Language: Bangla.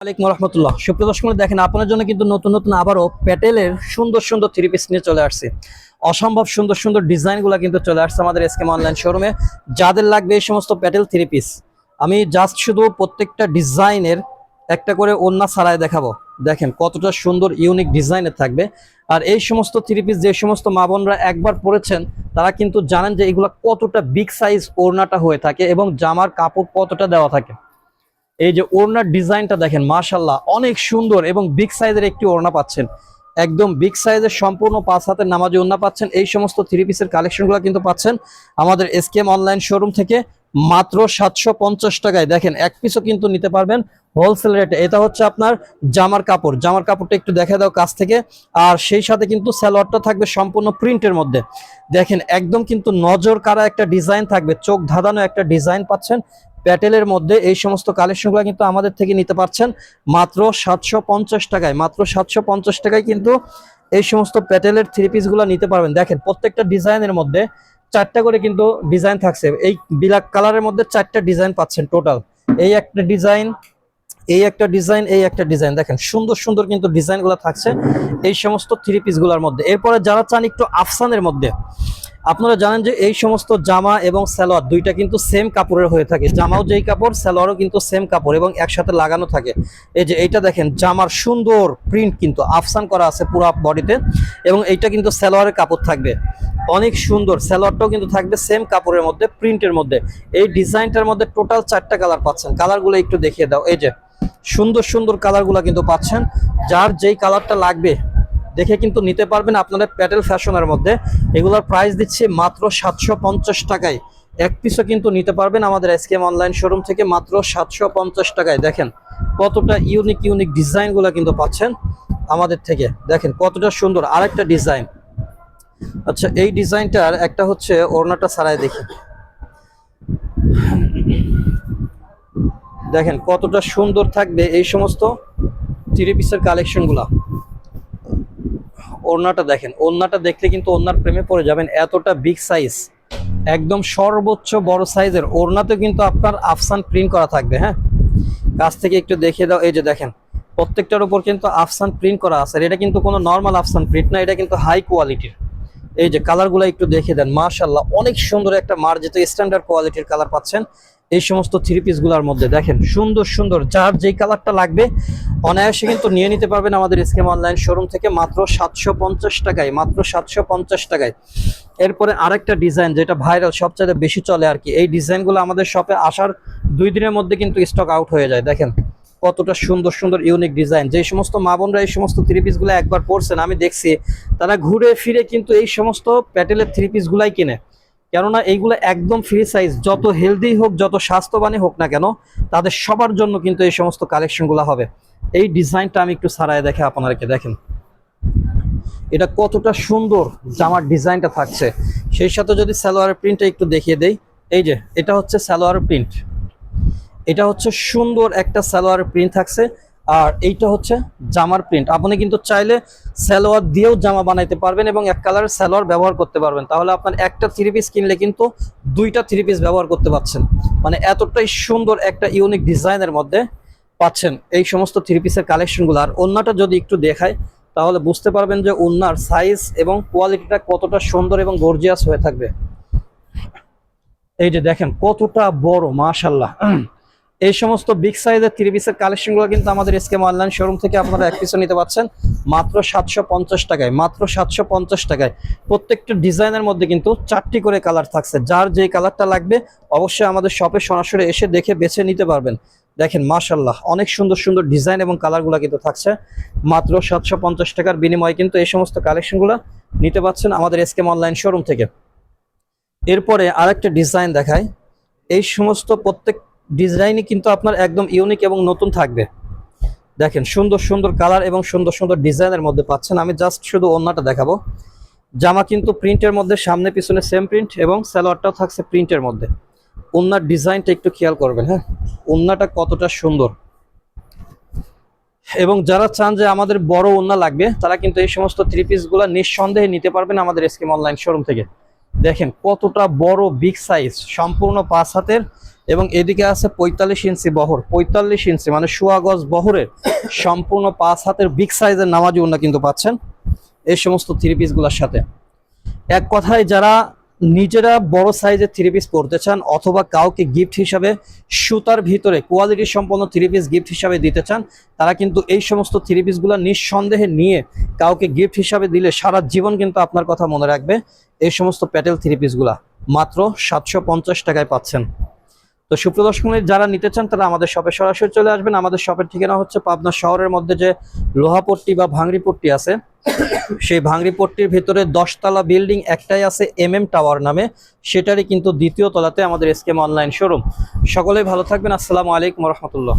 আলাইকুম রহমতুল্লাহ। সুপ্রিয় দর্শক দেখেন আপনার জন্য কিন্তু নতুন নতুন আবারও প্যাটেলের সুন্দর সুন্দর থ্রি পিস নিয়ে চলে আসছে। অসম্ভব সুন্দর সুন্দর ডিজাইনগুলো কিন্তু চলে আসছে আমাদের এসকেম অনলাইন শোরুমে যাদের লাগবে এই সমস্ত প্যাটেল থ্রি পিস আমি জাস্ট শুধু প্রত্যেকটা ডিজাইনের একটা করে ওন্না ছাড়ায় দেখাবো। দেখেন কতটা সুন্দর ইউনিক ডিজাইনের থাকবে। আর এই সমস্ত থ্রি পিস যে সমস্ত মা বোনরা একবার পরেছেন, তারা কিন্তু জানেন যে এগুলো কতটা বিগ সাইজ ওড়নাটা হয়ে থাকে এবং জামার কাপড় কতটা দেওয়া থাকে। এই যে ওড়নার ডিজাইনটা দেখেন মাশাল্লাহ অনেক সুন্দর এবং বিগ সাইজের একটি ওড়না পাচ্ছেন। একদম বিগ সাইজের সম্পূর্ণ পাঁচ হাতের নামাজি ওড়না পাচ্ছেন। এই সমস্ত থ্রি পিসের কালেকশনগুলো কিন্তু পাচ্ছেন আমাদের এসকেএম অনলাইন শোরুম থেকে। মাত্র সাতশো পঞ্চাশ টাকায়। দেখেন, এক পিসও কিন্তু নিতে পারবেন হোলসেল রেটে এটা হচ্ছে আপনার জামার কাপড়। জামার কাপড়টা একটু দেখা দাও কাছ থেকে। আর সেই সাথে কিন্তু স্যালোয়ারটা থাকবে সম্পূর্ণ প্রিন্টের মধ্যে। দেখেন, একদম কিন্তু নজর কারা একটা ডিজাইন থাকবে। চোখ ধাঁধানো একটা ডিজাইন পাচ্ছেন। প্যাটেলের মধ্যে এই সমস্ত কালেকশনগুলো কিন্তু আমাদের থেকে নিতে পারছেন মাত্র সাতশো পঞ্চাশ টাকায়। মাত্র সাতশো পঞ্চাশ টাকায় কিন্তু এই সমস্ত প্যাটেলের থ্রি পিসগুলো নিতে পারবেন। দেখেন, প্রত্যেকটা ডিজাইনের মধ্যে চারটা করে কিন্তু ডিজাইন থাকছে। এই ব্ল্যাক কালারের মধ্যে চারটা ডিজাইন পাচ্ছেন টোটাল এই একটা ডিজাইন এই একটা ডিজাইন এই একটা ডিজাইন দেখেন, সুন্দর সুন্দর কিন্তু ডিজাইনগুলো থাকছে এই সমস্ত থ্রি পিসগুলোর মধ্যে। এরপরে যারা চান একটু আফসানের মধ্যে, আপনারা জানেন যে এই সমস্ত জামা এবং সালোয়ার দুইটা কিন্তু সেম কাপড়ের হয়ে থাকে। জামাও যেই কাপড়, সালোয়ারও কিন্তু সেম কাপড় এবং একসাথে লাগানো থাকে। এই যে এইটা দেখেন, জামার সুন্দর প্রিন্ট কিন্তু আফসান করা আছে পুরো বডিতে এবং এইটা কিন্তু সালোয়ারের কাপড় থাকবে। অনেক সুন্দর। সালোয়ারটাও কিন্তু থাকবে সেম কাপড়ের মধ্যে প্রিন্টের মধ্যে। এই ডিজাইনটার মধ্যে টোটাল চারটা কালার পাচ্ছেন। কালারগুলো একটু দেখিয়ে দাও। এই যে, সুন্দর সুন্দর কালারগুলো কিন্তু পাচ্ছেন। যার যেই কালারটা লাগবে, দেখে কিন্তু নিতে পারবেন আপনাদের প্যাটেল ফ্যাশনের মধ্যে। এগুলোর প্রাইস দিচ্ছে মাত্র সাতশো পঞ্চাশ টাকায়। এক পিসও কিন্তু নিতে পারবেন আমাদের এসকেএম অনলাইন শোরুম থেকে মাত্র সাতশো পঞ্চাশ টাকায়। দেখেন, কতটা ইউনিক ইউনিক ডিজাইনগুলো কিন্তু পাচ্ছেন আমাদের থেকে। দেখেন, কতটা সুন্দর। আরেকটা ডিজাইন আচ্ছা এই ডিজাইনটার একটা হচ্ছে ওড়নাটা ছাড়াই দেখি। দেখেন কতটা সুন্দর থাকবে এই সমস্ত থ্রি পিসের কালেকশনগুলা। ওড়নাটা দেখেন, ওড়নাটা দেখলে কিন্তু ওড়নার প্রেমে পড়ে যাবেন, এতটা বিগ সাইজ একদম সর্বোচ্চ বড় সাইজের ওড়নাতে কিন্তু আপনার আফসান প্রিন্ট করা থাকবে হ্যাঁ? কাছ থেকে একটু দেখে দাও, এই যে দেখেন, প্রত্যেকটার উপর কিন্তু আফসান প্রিন্ট করা আছে এটা কিন্তু কোনো নর্মাল আফসান প্রিন্ট না, এটা কিন্তু হাই কোয়ালিটির এই যে কালারগুলো একটু দেখে দেন মার্শাল্লাহ অনেক সুন্দর একটা মার মার্জিত স্ট্যান্ডার্ড কোয়ালিটির কালার পাচ্ছেন। এই সমস্ত থ্রি পিসগুলোর মধ্যে দেখেন, সুন্দর সুন্দর, যার যেই কালারটা লাগবে, অনায়াসে কিন্তু নিয়ে নিতে পারবেন আমাদের স্কেম অনলাইন শোরুম থেকে মাত্র সাতশো পঞ্চাশ টাকায়, মাত্র সাতশো পঞ্চাশ টাকায়। এরপরে আরেকটা ডিজাইন যেটা ভাইরাল সবচেয়ে বেশি চলে আর কি, এই ডিজাইনগুলো আমাদের শপে আসার দুই দিনের মধ্যে কিন্তু স্টক আউট হয়ে যায়, দেখেন। কতটা সুন্দর সুন্দর ইউনিক ডিজাইন যে সমস্ত মা বোনরা এই সমস্ত থ্রি পিসগুলো একবার পরছেন, আমি দেখছি, তারা ঘুরে ফিরে কিন্তু এই সমস্ত প্যাটেলের থ্রি পিসগুলাই কিনে। কেননা এইগুলো একদম ফ্রি সাইজ যত হেলদি হোক, যত স্বাস্থ্যবানই হোক না কেন, তাদের সবার জন্য কিন্তু এই সমস্ত কালেকশনগুলো হবে। এই ডিজাইনটা আমি একটু সারায় দেখে আপনাদেরকে দেখেন। এটা কতটা সুন্দর জামার ডিজাইনটা থাকছে। সেই সাথে যদি সালোয়ারের প্রিন্টটা একটু দেখিয়ে দেই, এই যে, এটা হচ্ছে সালোয়ারের প্রিন্ট এটা হচ্ছে সুন্দর একটা সালোয়ারের প্রিন্ট থাকছে। আর এইটা হচ্ছে জামার প্রিন্ট আপনি কিন্তু চাইলে সালোয়ার দিয়েও জামা বানাইতে পারবেন এবং এক কালারের সালোয়ার ব্যবহার করতে পারবেন। তাহলে আপনার একটা থ্রি পিস কিনলে কিন্তু দুইটা থ্রি পিস ব্যবহার করতে পারছেন মানে এতটাই সুন্দর একটা ইউনিক ডিজাইনের মধ্যে পাচ্ছেন এই সমস্ত থ্রি পিসের কালেকশনগুলো আর অন্যটা যদি একটু দেখায় তাহলে বুঝতে পারবেন যে ওনার সাইজ এবং কোয়ালিটিটা কতটা সুন্দর এবং গর্জিয়াস হয়ে থাকবে। এই যে দেখেন কতটা বড় মাশাল্লাহ এই সমস্ত বিগ সাইজের থ্রি পিসের কালেকশনগুলো কিন্তু আমাদের এসকেম অনলাইন শোরুম থেকে আপনারা এক পিসও নিতে পারছেন মাত্র সাতশো পঞ্চাশ টাকায়, মাত্র সাতশো পঞ্চাশ টাকায়। প্রত্যেকটা ডিজাইনের মধ্যে কিন্তু চারটি করে কালার থাকছে। যার যেই কালারটা লাগবে, অবশ্যই আমাদের শপে সরাসরি এসে দেখে বেছে নিতে পারবেন। দেখেন মাশাল্লাহ অনেক সুন্দর সুন্দর ডিজাইন এবং কালারগুলো কিন্তু থাকছে। মাত্র সাতশো পঞ্চাশ টাকার বিনিময়ে কিন্তু এই সমস্ত কালেকশনগুলো নিতে পারছেন আমাদের এসকেম অনলাইন শোরুম থেকে। এরপরে আরেকটা ডিজাইন দেখায় এই সমস্ত প্রত্যেক ডিজাইনই কিন্তু আপনার একদম ইউনিক এবং নতুন থাকবে। দেখেন, সুন্দর সুন্দর কালার এবং সুন্দর সুন্দর ডিজাইনের মধ্যে পাচ্ছেন। আমি জাস্ট শুধু ওন্নাটা দেখাবো। জামা কিন্তু প্রিন্টের মধ্যে, সামনে, পিছনে সেম প্রিন্ট এবং স্যালোয়ারটাও থাকছে প্রিন্টের মধ্যে। ওন্নার ডিজাইনটা একটু খেয়াল করবেন হ্যাঁ? ওন্নাটা কতটা সুন্দর। এবং যারা চান যে আমাদের বড় ওন্না লাগবে, তারা কিন্তু এই সমস্ত থ্রি পিসগুলো নিঃসন্দেহে নিতে পারবেন আমাদের স্কিম অনলাইন শোরুম থেকে। দেখেন, কতটা বড় বিগ সাইজ সম্পূর্ণ পাঁচ হাতের এবং এদিকে আছে পঁয়তাল্লিশ ইঞ্চি বহর। পঁয়তাল্লিশ ইঞ্চি মানে সোয়া গজ বহরের সম্পূর্ণ পাঁচ হাতের বিগ সাইজের নামাজি ওনা কিন্তু পাচ্ছেন এই সমস্ত থ্রি পিসগুলোর সাথে। এক কথায় যারা নিজেরা বড় সাইজের থ্রি পিস পরতে চান অথবা কাউকে গিফট হিসাবে সুতার ভিতরে কোয়ালিটি সম্পন্ন থ্রি পিস গিফট হিসাবে দিতে চান, তারা কিন্তু এই সমস্ত থ্রি পিসগুলো নিঃসন্দেহে নিয়ে কাউকে গিফট হিসাবে দিলে সারা জীবন কিন্তু আপনার কথা মনে রাখবে। এই সমস্ত প্যাটেল থ্রি পিসগুলা মাত্র সাতশো পঞ্চাশ টাকায় পাচ্ছেন। তো সুপ্রদর্শক যারা নিতে চান, তারা আমাদের শপে সরাসরি চলে আসবেন। আমাদের শপের ঠিকানা হচ্ছে পাবনা শহরের মধ্যে যে লোহাপট্টি বা ভাঙড়িপট্টি আছে, সেই ভাঙরি পট্টির ভিতরে দশতলা বিল্ডিং একটাই আছে এম এম টাওয়ার নামে। সেটারই কিন্তু দ্বিতীয় তলাতে আমাদের এসকেম অনলাইন শোরুম সকলেই ভালো থাকবেন। আসসালামু আলাইকুম রহমতুল্লাহ।